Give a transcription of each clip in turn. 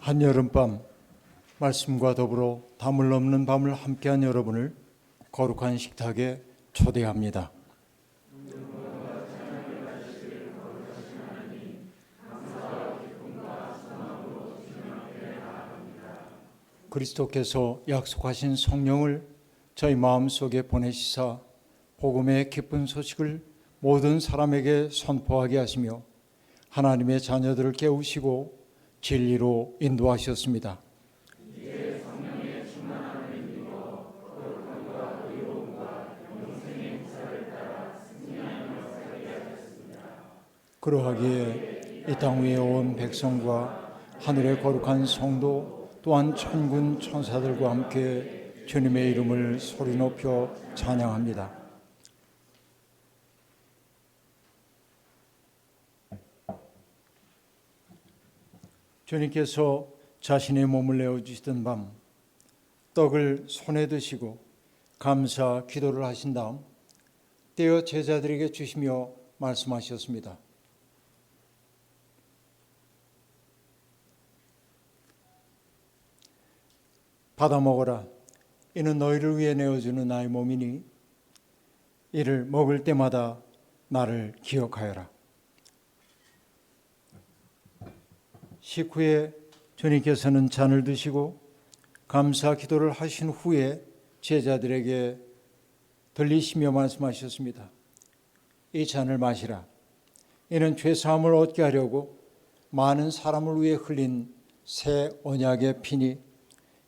한여름밤 말씀과 더불어 담을 넘는 밤을 함께한 여러분을 거룩한 식탁에 초대합니다. 그리스도께서 약속하신 성령을 저희 마음속에 보내시사 복음의 기쁜 소식을 모든 사람에게 선포하게 하시며 하나님의 자녀들을 깨우시고 진리로 인도하셨습니다. 그러하기에 이 땅 위에 온 백성과 하늘의 거룩한 성도 또한 천군 천사들과 함께 주님의 이름을 소리 높여 찬양합니다. 주님께서 자신의 몸을 내어 주시던 밤 떡을 손에 드시고 감사 기도를 하신 다음 떼어 제자들에게 주시며 말씀하셨습니다. 받아 먹어라. 이는 너희를 위해 내어주는 나의 몸이니 이를 먹을 때마다 나를 기억하여라. 식후에 주님께서는 잔을 드시고 감사 기도를 하신 후에 제자들에게 들리시며 말씀하셨습니다. 이 잔을 마시라. 이는 죄 사함을 얻게 하려고 많은 사람을 위해 흘린 새 언약의 피니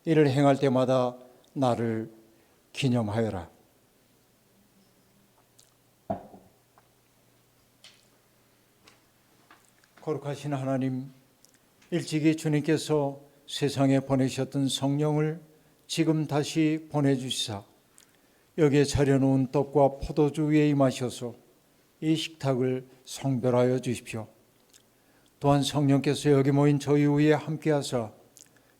이를 행할 때마다 나를 기념하여라. 거룩하신 하나님, 일찍이 주님께서 세상에 보내셨던 성령을 지금 다시 보내주시사 여기에 차려놓은 떡과 포도주 위에 임하셔서 이 식탁을 성별하여 주십시오. 또한 성령께서 여기 모인 저희 위에 함께하사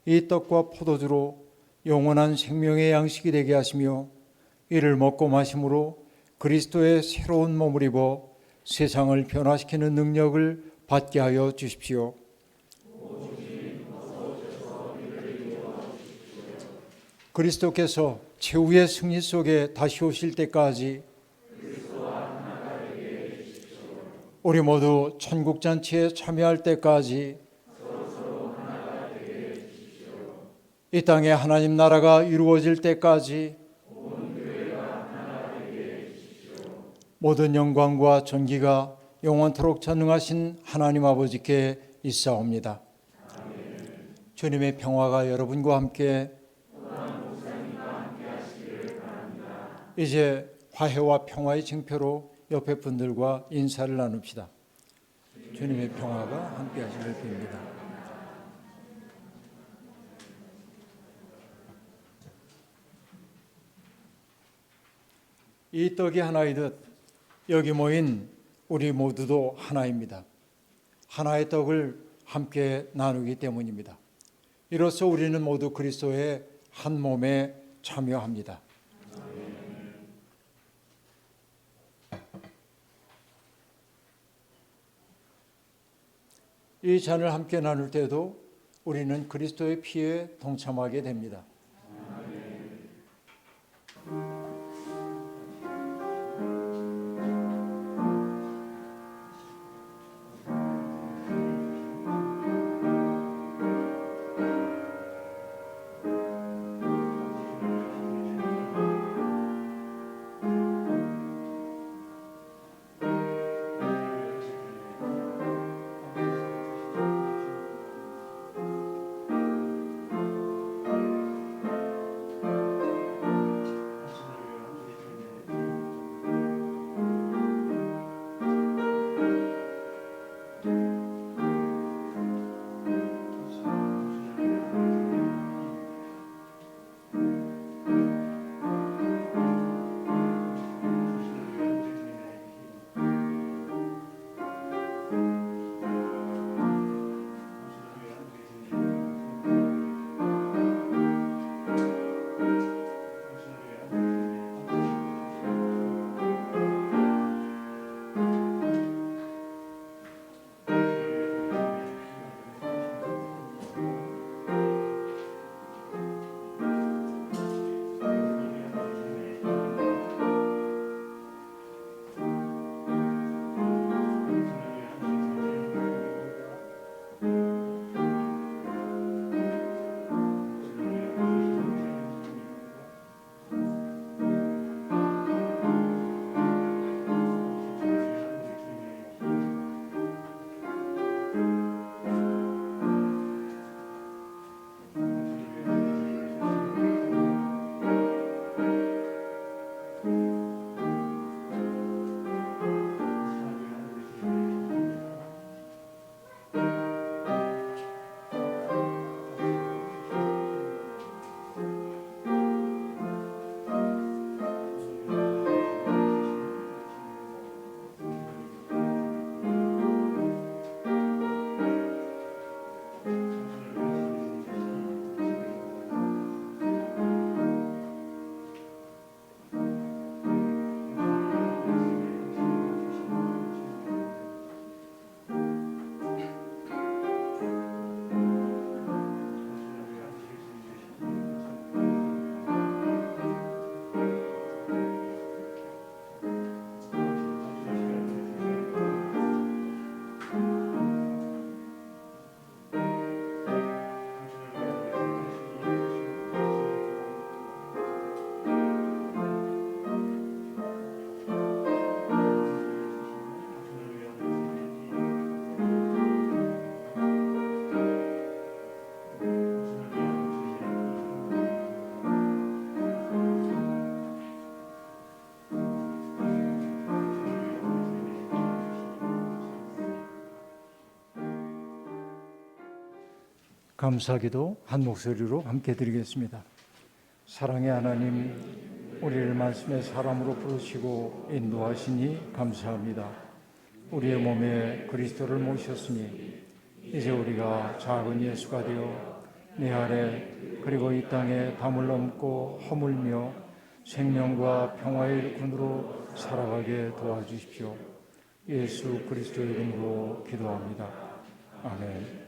이 떡과 포도주로 영원한 생명의 양식이 되게 하시며 이를 먹고 마심으로 그리스도의 새로운 몸을 입어 세상을 변화시키는 능력을 받게 하여 주십시오. 그리스도께서 최후의 승리 속에 다시 오실 때까지 우리 모두 천국 잔치에 참여할 때까지 이 땅에 하나님 나라가 이루어질 때까지 모든 영광과 존귀가 영원토록 전능하신 하나님 아버지께 있사옵니다. 주님의 평화가 여러분과 함께 이제 화해와 평화의 징표로 옆에 분들과 인사를 나눕시다. 주님의 평화가 함께 하시길 빕니다. 이 떡이 하나이듯 여기 모인 우리 모두도 하나입니다. 하나의 떡을 함께 나누기 때문입니다. 이로써 우리는 모두 그리스도의 한 몸에 참여합니다. 이 잔을 함께 나눌 때도 우리는 그리스도의 피에 동참하게 됩니다. 감사기도 한 목소리로 함께 드리겠습니다. 사랑의 하나님, 우리를 말씀의 사람으로 부르시고 인도하시니 감사합니다. 우리의 몸에 그리스도를 모셨으니 이제 우리가 작은 예수가 되어 내 아래 그리고 이 땅에 담을 넘고 허물며 생명과 평화의 일꾼으로 살아가게 도와주십시오. 예수 그리스도의 이름으로 기도합니다. 아멘.